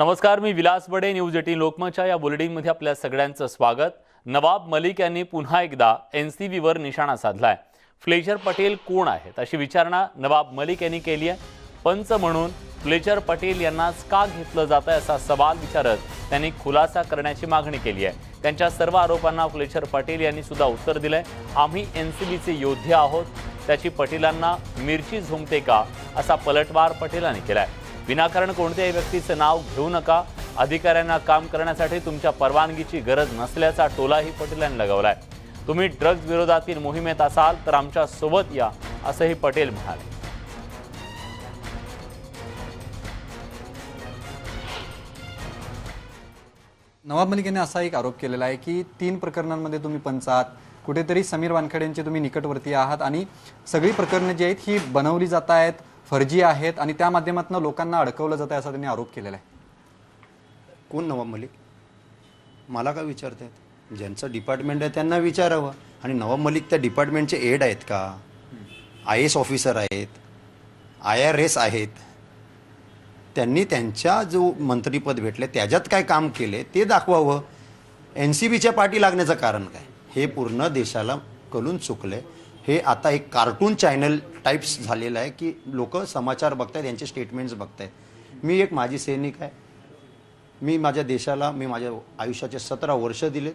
नमस्कार मी Vilas Bade news eighteen लोकमतच्या या बुलेटिनमध्ये आपल्या सगळ्यांचं स्वागत. नवाब मलिक यांनी पुन्हा एकदा एन सी बीवर निशाणा साधलाय. फ्लेचर पटेल कोण आहेत? अशी विचारणा नवाब मलिक यांनी केली आहे. पंच म्हणून फ्लेचर पटेल यांनाच का घेतलं जात आहे असा सवाल विचारत त्यांनी खुलासा करण्याची मागणी केली आहे. त्यांच्या सर्व आरोपांना फ्लेचर पटेल यांनी सुद्धा उत्तर दिलंय. आम्ही एन सी बीचे योद्धे आहोत. त्याची पटेलांना मिरची झोमते का? असा पलटवार पटेलांनी केला आहे विनाकारण कोणत्याही व्यक्तीचं नाव घेऊ नका. अधिकाऱ्यांना काम करण्यासाठी तुमच्या परवानगीची गरज नसल्याचा टोलाही पटेल यांनी लगावलाय. तुम्ही ड्रग्ज विरोधातील मोहिमेत असाल तर आमच्यासोबत या असंही पटेल म्हणाले. नवाब मलिक यांनी असा एक आरोप केलेला आहे की तीन प्रकरणांमध्ये तुम्ही पंचात कुठेतरी समीर वानखेडेंचे तुम्ही निकटवर्ती आहात आणि सगळी प्रकरणं जी आहेत ही बनवली जात आहेत. फर्जी आहेत आणि त्या माध्यमातून लोकांना अडकवलं जात आहे असा त्यांनी आरोप केलेला आहे. कोण नवाब मलिक? मला का विचारतायत ज्यांचं डिपार्टमेंट आहे त्यांना विचारावं. आणि नवाब मलिक त्या डिपार्टमेंटचे एड आहेत का? आय एस ऑफिसर आहेत. आय आर एस आहेत. त्यांनी त्यांच्या जो मंत्रीपद भेटले त्याच्यात काय काम केले ते दाखवावं. एन सी बीच्या पाठी लागण्याचं कारण काय? हे पूर्ण देशाला कळून चुकले हे आता एक कार्टून चॅनल टाईप्स झालेलं आहे की लोक समाचार बघतायत यांचे स्टेटमेंट्स बघतायत. मी एक माजी सैनिक आहे. मी माझ्या देशाला मी माझ्या आयुष्याचे सतरा वर्ष दिलेत.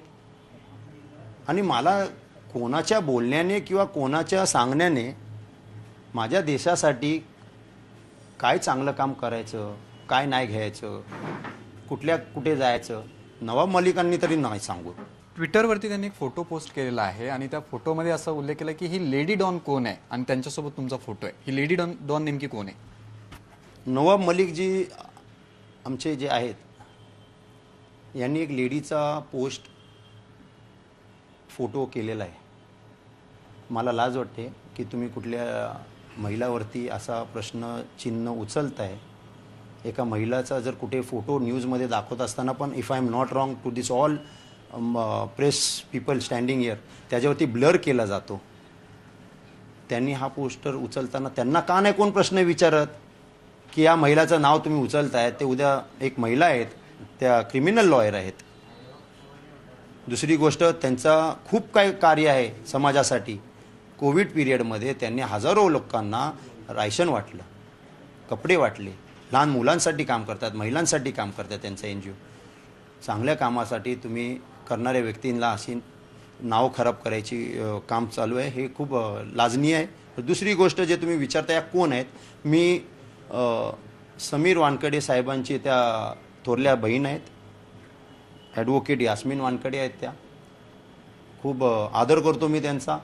आणि मला कोणाच्या बोलण्याने किंवा कोणाच्या सांगण्याने माझ्या देशासाठी काय चांगलं काम करायचं काय नाही घ्यायचं कुठल्या कुठे जायचं नवाब मलिकांनी तरी नाही सांगू. ट्विटरवरती त्यांनी एक फोटो पोस्ट केलेला आहे आणि त्या फोटोमध्ये असा उल्लेख केला की ही लेडी डॉन कोण आहे? आणि त्यांच्यासोबत तुमचा फोटो आहे. ही लेडी डॉन डॉन नेमकी कोण आहे? नवाब मलिक जी आमचे जे आहेत यांनी एक लेडीचा पोस्ट फोटो केलेला आहे. मला लाज वाटते की तुम्ही कुठल्या महिलावरती असा प्रश्न चिन्ह उचलताय. एका महिलाचा जर कुठे फोटो न्यूजमध्ये दाखवत असताना पण if I M not wrong to this all press people standing here त्याच्यावरती ब्लर केला जातो. त्यांनी हा पोस्टर उचलताना त्यांना का नाही कोण प्रश्न विचारत? की या महिलाचं नाव तुम्ही उचलताय ते उद्या एक महिला आहेत त्या क्रिमिनल लॉयर आहेत. दुसरी गोष्ट त्यांचा खूप काही कार्य आहे समाजासाठी. कोविड पिरियडमध्ये त्यांनी हजारो लोकांना रायशन वाटलं कपडे वाटले. लहान मुलांसाठी काम करतात महिलांसाठी काम करतात त्यांचं एन जी ओ चांगल्या कामासाठी तुम्ही करणाऱ्या व्यक्तींना अशी नाव खराब करायची काम चालू आहे. हे खूप लाजनीय आहे. दुसरी गोष्ट जे तुम्ही विचारता या कोण आहेत? मी समीर वानकडे साहेबांची त्या थोरल्या बहीण आहेत. ॲडव्होकेट यास्मिन वानकडे आहेत त्या. खूप आदर करतो मी त्यांचा.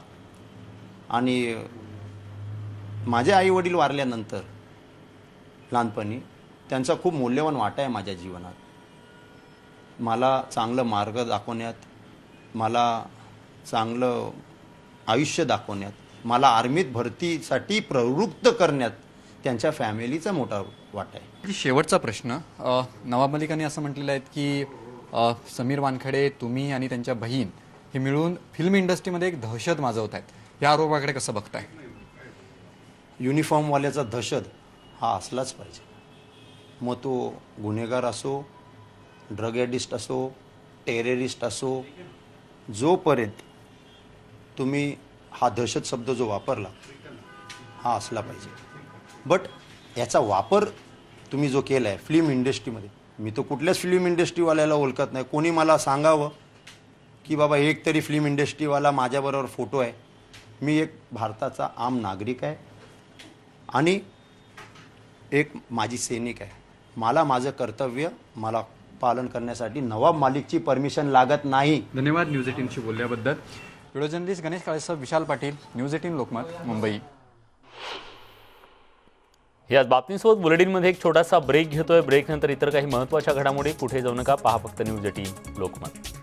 आणि माझे आई वडील वारल्यानंतर लहानपणी त्यांचा खूप मौल्यवान वाटा आहे माझ्या जीवनात. मला चांगलं मार्ग दाखवण्यात मला चांगलं आयुष्य दाखवण्यात मला आर्मीत भरतीसाठी प्रवृत्त करण्यात त्यांच्या फॅमिलीचा मोठा वाटा आहे. शेवटचा प्रश्न नवाब मलिकांनी असं म्हटलेलं आहे की समीर वानखडे तुम्ही आणि त्यांच्या बहीण हे मिळून फिल्म इंडस्ट्रीमध्ये एक दहशत माजवत आहेत. या आरोपाकडे कसं बघताय? युनिफॉर्मवाल्याचा दहशत हा असलाच पाहिजे. मग तो गुन्हेगार असो ड्रग ॲडिस्ट असो टेररिस्ट असो जोपर्यंत तुम्ही हा दहशत शब्द जो वापरला हा असला पाहिजे. बट याचा वापर तुम्ही जो केला आहे फिल्म इंडस्ट्रीमध्ये मी तो कुठल्याच फिल्म इंडस्ट्रीवाल्याला ओळखत नाही. कोणी मला सांगावं की बाबा एक तरी फिल्म इंडस्ट्रीवाला माझ्याबरोबर फोटो आहे. मी एक भारताचा आम नागरिक आहे. आणि एक माझी सैनिक आहे. मला माझं कर्तव्य मला पालन करण्यासाठी नवाब मालिकची परमिशन लागत नाही. धन्यवाद न्यूज एटीनशी बोलल्याबद्दल. व्हिडिओ जर्नलिस्ट गणेश काळेसह विशाल पाटील न्यूज एटीन लोकमत मुंबई. याच बातमीसोबत बुलेटिनमध्ये एक छोटासा ब्रेक घेतोय. ब्रेक नंतर इतर काही महत्त्वाच्या घडामोडी कुठे जाऊ नका. पहा फक्त न्यूज एटीन लोकमत.